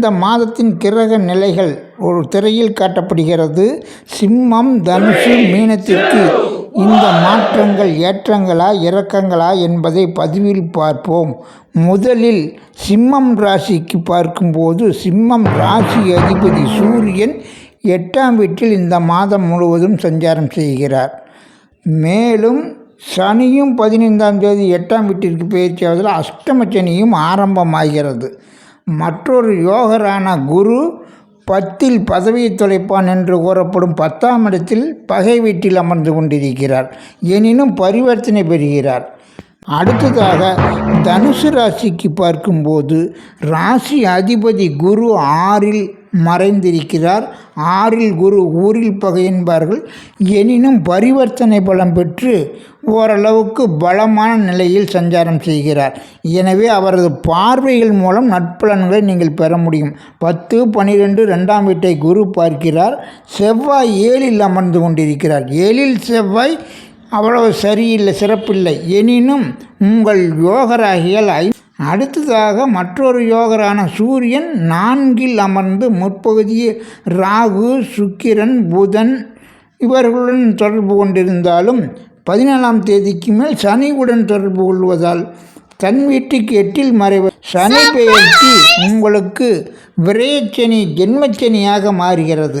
இந்த மாதத்தின் கிரக நிலைகள் ஒரு திரையில் காட்டப்படுகிறது. சிம்மம் தனுசு மீனத்திற்கு இந்த மாற்றங்கள் ஏற்றங்களா இறக்கங்களா என்பதை பதிவில் பார்ப்போம். முதலில் சிம்மம் ராசிக்கு பார்க்கும்போது சிம்மம் ராசி அதிபதி சூரியன் எட்டாம் வீட்டில் இந்த மாதம் முழுவதும் சஞ்சாரம் செய்கிறார். மேலும் சனியும் பதினைந்தாம் தேதி எட்டாம் வீட்டிற்கு பயிற்சியாவதில் அஷ்டம சனியும் ஆரம்பமாகிறது. மற்றொரு யோகரான குரு பத்தில் பதவியை தொலைப்பான் என்று கூறப்படும் பத்தாம் இடத்தில் பகை வீட்டில் அமர்ந்து கொண்டிருக்கிறார். எனினும் பரிவர்த்தனை பெறுகிறார். அடுத்ததாக தனுசு ராசிக்கு பார்க்கும்போது ராசி அதிபதி குரு ஆறில் மறைந்திருக்கிறார். ஆறில் குரு ஊரில் பகை என்பார்கள். எனினும் பரிவர்த்தனை பலம் பெற்று ஓரளவுக்கு பலமான நிலையில் சஞ்சாரம் செய்கிறார். எனவே அவரது பார்வைகள் மூலம் நட்பலன்களை நீங்கள் பெற முடியும். பத்து பன்னிரெண்டு ரெண்டாம் வீட்டை குரு பார்க்கிறார். செவ்வாய் ஏழில் அமர்ந்து கொண்டிருக்கிறார். ஏழில் செவ்வாய் அவ்வளவு சரியில்லை சிறப்பில்லை. எனினும் உங்கள் யோகராகியல் ஐ அடுத்ததாக மற்றொரு யோகரான சூரியன் நான்கில் அமர்ந்து முற்பகுதியில் ராகு சுக்கிரன் புதன் இவர்களுடன் தொடர்பு கொண்டிருந்தாலும் பதினேழாம் தேதிக்கு மேல் சனியுடன் தொடர்பு கொள்வதால் தன் வீட்டுக்கு எட்டில் மறைவ. சனி பெயர்ச்சி உங்களுக்கு விரயச்சனி ஜென்மச்சனியாக மாறுகிறது.